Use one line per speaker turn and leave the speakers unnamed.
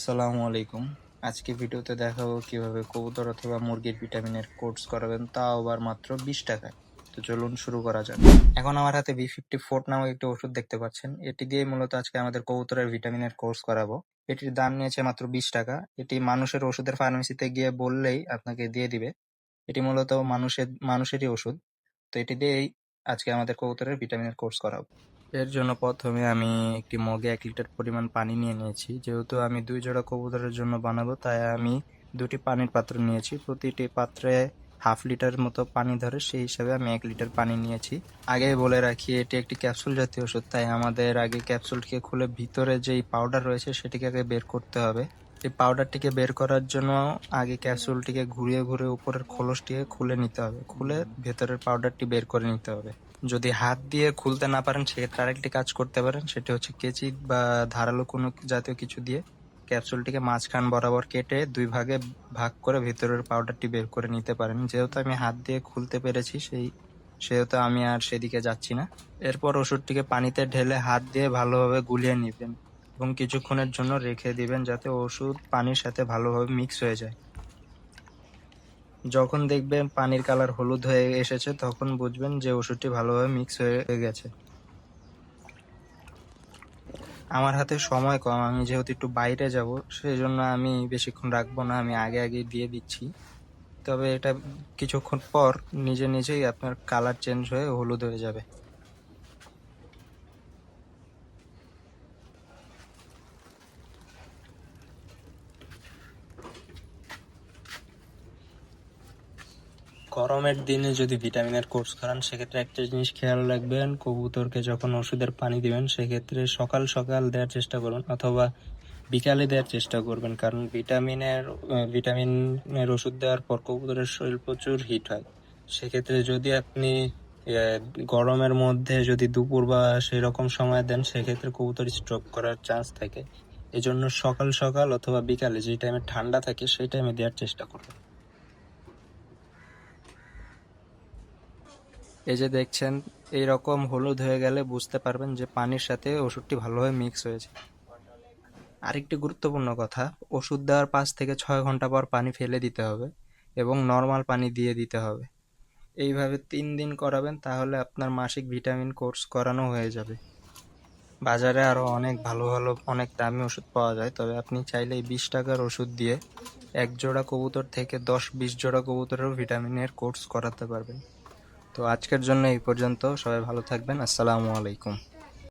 আসসালামু আলাইকুম। আজকে ভিডিওতে দেখাবো কীভাবে কবুতর অথবা মুরগির ভিটামিনের কোর্স করাবেন, তাও আবার মাত্র বিশ টাকায় তো চলুন শুরু করা যাক। এখন আমার হাতে বি ফিফটি ফোর নামক একটি ওষুধ দেখতে পাচ্ছেন। এটি দিয়ে মূলত আজকে আমাদের কবুতরের ভিটামিনের কোর্স করাবো। এটির দাম নিয়েছে মাত্র বিশ টাকা। এটি মানুষের ওষুধের ফার্মেসিতে গিয়ে বললেই আপনাকে দিয়ে দিবে। এটি মূলত মানুষের, মানুষেরই ওষুধ। তো এটি দিয়েই আজকে আমাদের কবুতরের ভিটামিনের কোর্স করাবো। এর জন্য প্রথমে আমি একটি মগে এক লিটার পরিমাণ পানি নিয়ে নিয়েছি। যেহেতু আমি দুই জোড়া কবুতরের জন্য বানাবো, তাই আমি দুটি পানির পাত্র নিয়েছি। প্রতিটি পাত্রে হাফ লিটার মতো পানি ধরে সেই হিসাবে আমি এক লিটার পানি নিয়েছি। আগে বলে রাখি, এটি একটি ক্যাপসুল জাতীয় ওষুধ, তাই আমাদের আগে ক্যাপসুলটিকে খুলে ভিতরে যেই পাউডার রয়েছে সেটিকে আগে বের করতে হবে। এই পাউডারটিকে বের করার জন্য আগে ক্যাপসুলটিকে ঘুরিয়ে ঘুরে উপরের খোলসটিকে খুলে নিতে হবে। খুলে ভেতরের পাউডারটি বের করে নিতে হবে। যদি হাত দিয়ে খুলতে না পারেন, সেক্ষেত্রে আরেকটি কাজ করতে পারেন, সেটি হচ্ছে কেচি বা ধারালো কোনো জাতীয় কিছু দিয়ে ক্যাপসুলটিকে মাঝখান বরাবর কেটে দুই ভাগে ভাগ করে ভেতরের পাউডারটি বের করে নিতে পারেন। যেহেতু আমি হাত দিয়ে খুলতে পেরেছি, সেই সেহেতু আমি আর সেদিকে যাচ্ছি না। এরপর ওষুধটিকে পানিতে ঢেলে হাত দিয়ে ভালোভাবে গুলিয়ে নেবেন এবং কিছুক্ষণের জন্য রেখে দিবেন, যাতে ওষুধ পানির সাথে ভালোভাবে মিক্স হয়ে যায়। যখন দেখবেন পানির কালার হলুদ হয়ে এসেছে, তখন বুঝবেন যে ওষুধটি ভালোভাবে মিক্স হয়ে গেছে। আমার হাতে সময় কম, আমি যেহেতু একটু বাইরে যাব সেই জন্য আমি বেশিক্ষণ রাখব না, আমি আগে আগে দিয়ে দিচ্ছি। তবে এটা কিছুক্ষণ পর নিজে নিজেই আপনার কালার চেঞ্জ হয়ে হলুদ হয়ে যাবে। গরমের দিনে যদি ভিটামিনের কোর্স করান, সেক্ষেত্রে একটা জিনিস খেয়াল রাখবেন, কবুতরকে যখন ওষুধের পানি দিবেন, সেক্ষেত্রে সকাল সকাল দেওয়ার চেষ্টা করুন অথবা বিকালে দেওয়ার চেষ্টা করবেন। কারণ ভিটামিনের ভিটামিনের ওষুধ দেওয়ার পর কবুতরের শরীর প্রচুর হিট হয়। সেক্ষেত্রে যদি আপনি গরমের মধ্যে যদি দুপুর বা সেই রকম সময় দেন, সেক্ষেত্রে কবুতর স্ট্রোক করার চান্স থাকে। এজন্য সকাল সকাল অথবা বিকালে যে টাইমে ঠান্ডা থাকে, সেই টাইমে দেওয়ার চেষ্টা করবেন এই যে দেখছেন এই রকম হলুদ হয়ে গেলে বুঝতে পারবেন যে পানির সাথে ওষুধটি ভালোভাবে মিক্স হয়েছে। আরেকটি গুরুত্বপূর্ণ কথা, ওষুধ দেওয়ার পাঁচ থেকে ছয় ঘণ্টা পর পানি ফেলে দিতে হবে এবং নর্মাল পানি দিয়ে দিতে হবে। এইভাবে তিন দিন করাবেন, তাহলে আপনার মাসিক ভিটামিন কোর্স করানো হয়ে যাবে। বাজারে আরও অনেক ভালো ভালো, অনেক দামি ওষুধ পাওয়া যায়, তবে আপনি চাইলে এই বিশ টাকার ওষুধ দিয়ে এক জোড়া কবুতর থেকে দশ, বিশ জোড়া কবুতরেরও ভিটামিনের কোর্স করাতে পারবেন। তো আজকের জন্য এই পর্যন্ত। সবাই ভালো থাকবেন। আসসালামু আলাইকুম।